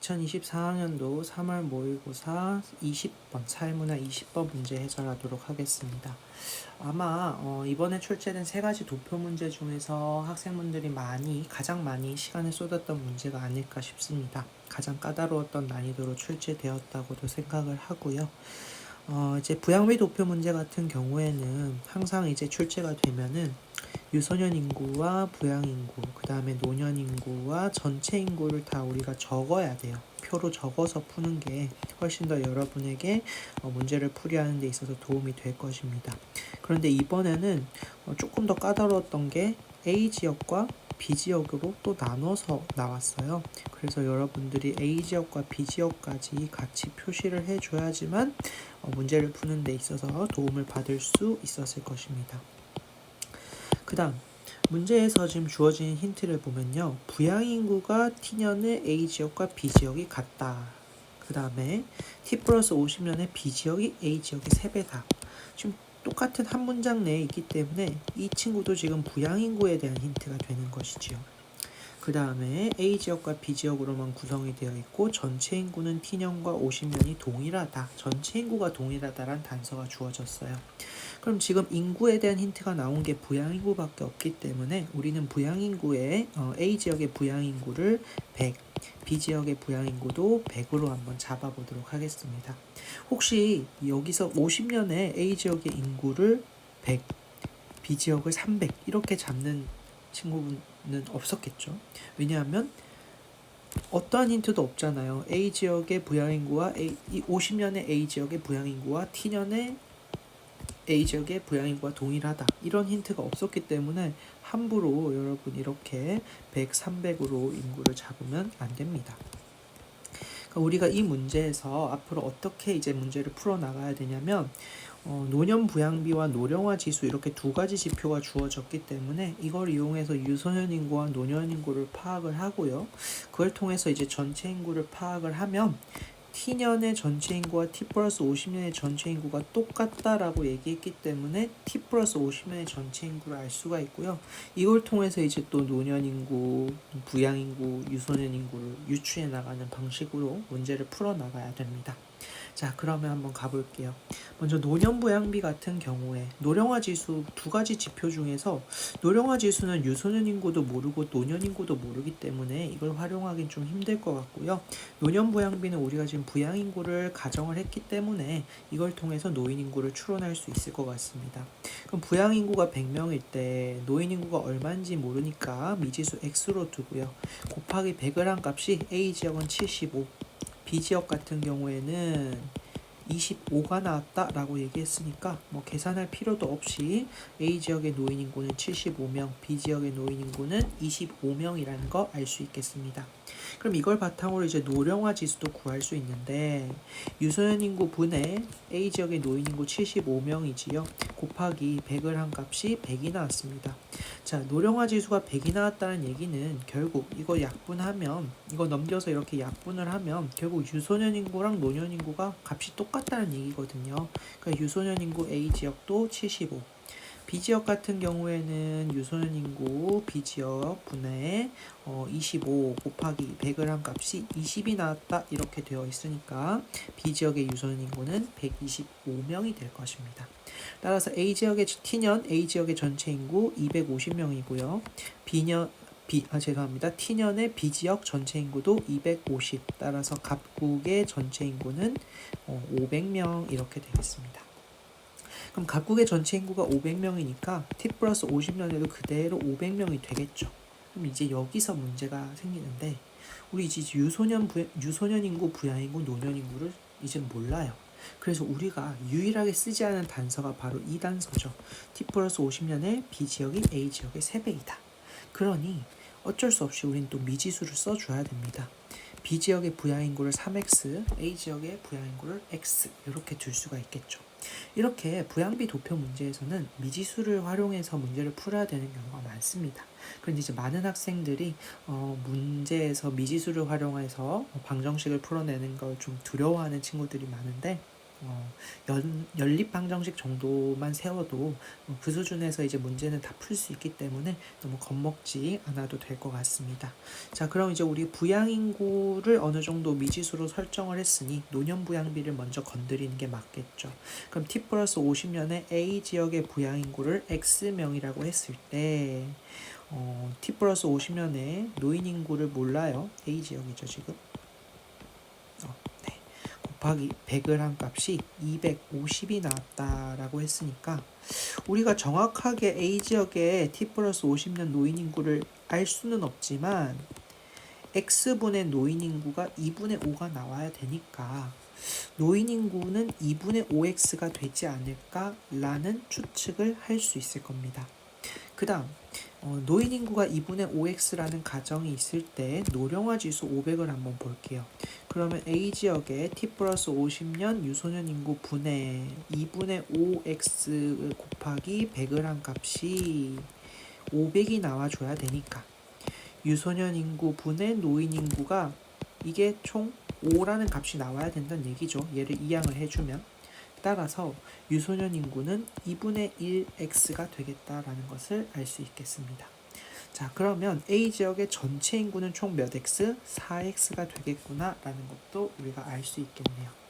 2024학년도 3월 모의고사 20번 사회문화 20번 문제 해설하도록 하겠습니다. 아마 어, 이번에 출제된 세 가지 도표 문제 중에서 학생분들이 많이 가장 많이 시간을 쏟았던 문제가 아닐까 싶습니다. 가장 까다로웠던 난이도로 출제되었다고도 생각을 하고요. 어, 이제 부양비 도표 문제 같은 경우에는 항상 이제 출제가 되면은 유소년 인구와 부양 인구, 그 다음에 노년 인구와 전체 인구를 다 우리가 적어야 돼요. 표로 적어서 푸는 게 훨씬 더 여러분에게 어, 문제를 풀이하는 데 있어서 도움이 될 것입니다. 그런데 이번에는 어, 조금 더 까다로웠던 게 A 지역과 B 지역으로 또 나눠서 나왔어요. 그래서 여러분들이 A 지역과 B 지역까지 같이 표시를 해줘야지만 어, 문제를 푸는 데 있어서 도움을 받을 수 있었을 것입니다. 그 다음 문제에서 지금 주어진 힌트를 보면요. 부양 인구가 T년의 A 지역과 B 지역이 같다. 그 다음에 T 플러스 50년의 B 지역이 A 지역의 3배다. 지금 똑같은 한 문장 내에 있기 때문에 이 친구도 지금 부양 인구에 대한 힌트가 되는 것이지요. 그 다음에 A 지역과 B 지역으로만 구성이 되어 있고 전체 인구는 T년과 50년이 동일하다. 전체 인구가 동일하다란 단서가 주어졌어요. 그럼 지금 인구에 대한 힌트가 나온 게 부양 인구밖에 없기 때문에 우리는 부양 인구의 어, A 지역의 부양 인구를 100, B 지역의 부양 인구도 100으로 한번 잡아보도록 하겠습니다. 혹시 여기서 50년에 A 지역의 인구를 100, B 지역을 300 이렇게 잡는 친구 는 없었겠죠. 왜냐하면 어떠한 힌트도 없잖아요. A 지역의 부양 인구와 A, 50년의 A 지역의 부양 인구와 T년의 A 지역의 부양 인구가 동일하다. 이런 힌트가 없었기 때문에 함부로 여러분 이렇게 100, 300으로 인구를 잡으면 안 됩니다. 그러니까 우리가 이 문제에서 앞으로 어떻게 이제 문제를 풀어 나가야 되냐면 어, 노년 부양비와 노령화 지수 이렇게 두 가지 지표가 주어졌기 때문에 이걸 이용해서 유소년 인구와 노년 인구를 파악을 하고요. 그걸 통해서 이제 전체 인구를 파악을 하면 T년의 전체 인구와 T 플러스 50년의 전체 인구가 똑같다라고 얘기했기 때문에 T 플러스 50년의 전체 인구를 알 수가 있고요. 이걸 통해서 이제 또 노년 인구, 부양 인구, 유소년 인구를 유추해 나가는 방식으로 문제를 풀어 나가야 됩니다. 자, 그러면 한번 가볼게요. 먼저 노년부양비 같은 경우에 노령화 지수 두 가지 지표 중에서 노령화 지수는 유소년 인구도 모르고 노년 인구도 모르기 때문에 이걸 활용하기는 좀 힘들 것 같고요. 노년부양비는 우리가 지금 부양 인구를 가정을 했기 때문에 이걸 통해서 노인 인구를 추론할 수 있을 것 같습니다. 그럼 부양 인구가 100명일 때 노인 인구가 얼마인지 모르니까 미지수 x로 두고요. 곱하기 100을 한 값이 A 지역은 75 B 지역 같은 경우에는 25가 나왔다라고 얘기했으니까 뭐 계산할 필요도 없이 A 지역의 노인 인구는 75명, B 지역의 노인 인구는 25명이라는 거 알 수 있겠습니다. 그럼 이걸 바탕으로 이제 노령화 지수도 구할 수 있는데 유소년 인구 분의 A 지역의 노인 인구 75명이지요. 곱하기 100을 한 값이 100이 나왔습니다. 자, 노령화 지수가 100이 나왔다는 얘기는 결국 이거 약분하면 이거 넘겨서 이렇게 약분을 하면 결국 유소년 인구랑 노년 인구가 값이 똑같다는 얘기거든요. 그러니까 유소년 인구 A 지역도 75 B지역 같은 경우에는 유소년 인구 B지역 분의 어, 25 곱하기 100을 한 값이 20이 나왔다 이렇게 되어 있으니까 B지역의 유소년 인구는 125명이 될 것입니다. 따라서 A지역의 T년 A지역의 전체 인구 250명이고요. B년 B, 아, 죄송합니다. T년의 B지역 전체 인구도 250. 따라서 각국의 전체 인구는 어, 500명 이렇게 되겠습니다. 그럼 각국의 전체 인구가 500명이니까 T 플러스 50년에도 그대로 500명이 되겠죠. 그럼 이제 여기서 문제가 생기는데 우리 이제 유소년 부, 유소년 인구, 부양 인구, 노년 인구를 이제 몰라요. 그래서 우리가 유일하게 쓰지 않은 단서가 바로 이 단서죠. T 플러스 50년의 B 지역이 A 지역의 3배이다. 그러니 어쩔 수 없이 우린 또 미지수를 써줘야 됩니다. B 지역의 부양 인구를 3x, A 지역의 부양 인구를 x 이렇게 둘 수가 있겠죠. 이렇게 부양비 도표 문제에서는 미지수를 활용해서 문제를 풀어야 되는 경우가 많습니다. 그런데 이제 많은 학생들이 어, 문제에서 미지수를 활용해서 방정식을 풀어내는 걸 좀 두려워하는 친구들이 많은데 어, 연, 연립 방정식 정도만 세워도 어, 그 수준에서 이제 문제는 다 풀 수 있기 때문에 너무 겁먹지 않아도 될 것 같습니다. 자, 그럼 이제 우리 부양인구를 어느 정도 미지수로 설정을 했으니 노년 부양비를 먼저 건드리는 게 맞겠죠. 그럼 t 플러스 50년의 A 지역의 부양인구를 x명이라고 했을 때 어, t 플러스 50년의 노인 인구를 몰라요. A 지역이죠, 지금. 어, 네. 곱하기 100을 한 값이 250이 나왔다라고 했으니까 우리가 정확하게 A 지역의 t 플러스 50년 노인 인구를 알 수는 없지만 x분의 노인 인구가 2분의 5가 나와야 되니까 노인 인구는 2분의 5x가 되지 않을까라는 추측을 할 수 있을 겁니다. 그 다음 어, 노인 인구가 2분의 5x라는 가정이 있을 때 노령화 지수 500을 한번 볼게요. 그러면 A 지역에 t 플러스 50년 유소년 인구 분의 2분의 5x 곱하기 100을 한 값이 500이 나와줘야 되니까 유소년 인구 분의 노인 인구가 이게 총 5라는 값이 나와야 된다는 얘기죠. 얘를 이항을 해주면 따라서 유소년 인구는 2분의 1x가 되겠다라는 것을 알 수 있겠습니다. 자, 그러면 A 지역의 전체 인구는 총 몇 x? 4x가 되겠구나라는 것도 우리가 알 수 있겠네요.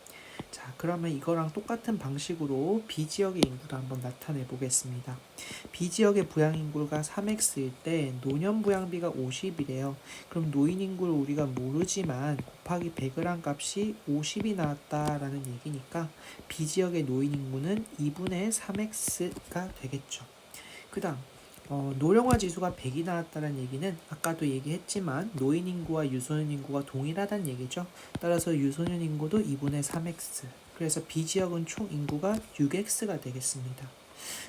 자, 그러면 이거랑 똑같은 방식으로 B 지역의 인구도 한번 나타내 보겠습니다. B 지역의 부양 인구가 3x일 때 노년 부양비가 50이래요. 그럼 노인 인구를 우리가 모르지만 곱하기 100을 한 값이 50이 나왔다라는 얘기니까 B 지역의 노인 인구는 2분의 3x가 되겠죠. 그다음 어, 노령화 지수가 100이 나왔다는 얘기는 아까도 얘기했지만 노인 인구와 유소년 인구가 동일하다는 얘기죠. 따라서 유소년 인구도 2분의 3x. 그래서 B 지역은 총 인구가 6x가 되겠습니다.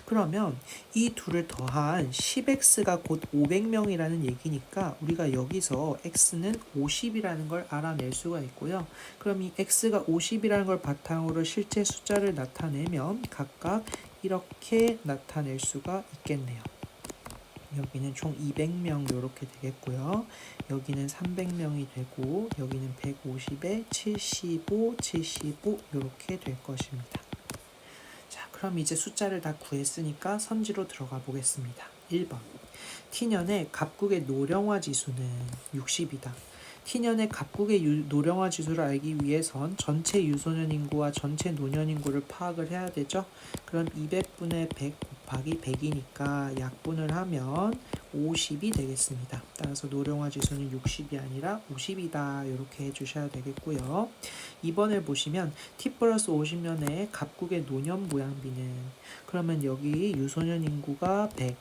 그러면 이 둘을 더한 10x가 곧 500명이라는 얘기니까 우리가 여기서 x는 50이라는 걸 알아낼 수가 있고요. 그럼 이 x가 50이라는 걸 바탕으로 실제 숫자를 나타내면 각각 이렇게 나타낼 수가 있겠네요. 여기는 총 200명 이렇게 되겠고요. 여기는 300명이 되고 여기는 150에 75, 75 이렇게 될 것입니다. 자, 그럼 이제 숫자를 다 구했으니까 선지로 들어가 보겠습니다. 1번. T년의 갑국의 노령화 지수는 60이다. T년의 갑국의 유, 노령화 지수를 알기 위해선 전체 유소년 인구와 전체 노년 인구를 파악을 해야 되죠. 그럼 200분의 100 곱하기 100이니까 약분을 하면 50이 되겠습니다. 따라서 노령화 지수는 60이 아니라 50이다. 이렇게 해주셔야 되겠고요. 2번을 보시면 T 플러스 50년의 갑국의 노년 부양비는 그러면 여기 유소년 인구가 100,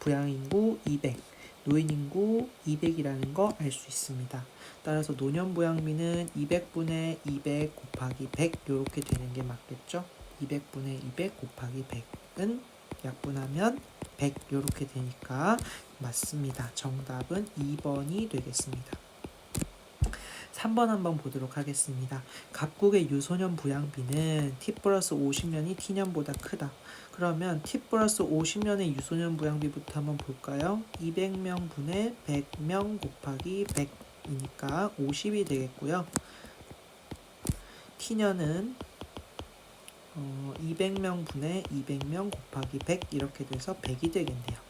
부양 인구 200, 노인 인구 200이라는 거 알 수 있습니다. 따라서 노년 부양비는 200분의 200 곱하기 100 이렇게 되는 게 맞겠죠? 200분의 200 곱하기 100은 약분하면 100 이렇게 되니까 맞습니다. 정답은 2번이 되겠습니다. 3번 한번 보도록 하겠습니다. 각국의 유소년 부양비는 T 플러스 50년이 T년보다 크다. 그러면 T 플러스 50년의 유소년 부양비부터 한번 볼까요? 200명 분의 100명 곱하기 100이니까 50이 되겠고요. T년은 어, 200명 분의 200명 곱하기 100 이렇게 돼서 100이 되겠네요.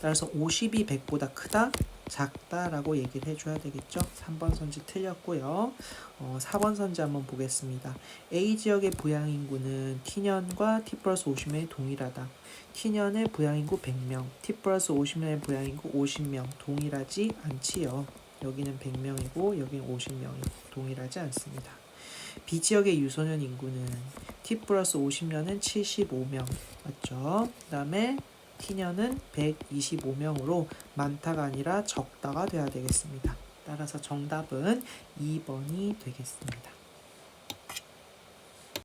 따라서 50이 100보다 크다, 작다라고 얘기를 해줘야 되겠죠. 3번 선지 틀렸고요. 어, 4번 선지 한번 보겠습니다. A 지역의 부양인구는 T년과 T 플러스 50명이 동일하다. T년의 부양인구 100명, T 플러스 50년의 부양인구 50명 동일하지 않지요. 여기는 100명이고 여기는 50명이고 동일하지 않습니다. B 지역의 유소년 인구는 T 플러스 50년은 75명 맞죠? 그 다음에 T년은 125명으로 많다가 아니라 적다가 돼야 되겠습니다. 따라서 정답은 2번이 되겠습니다.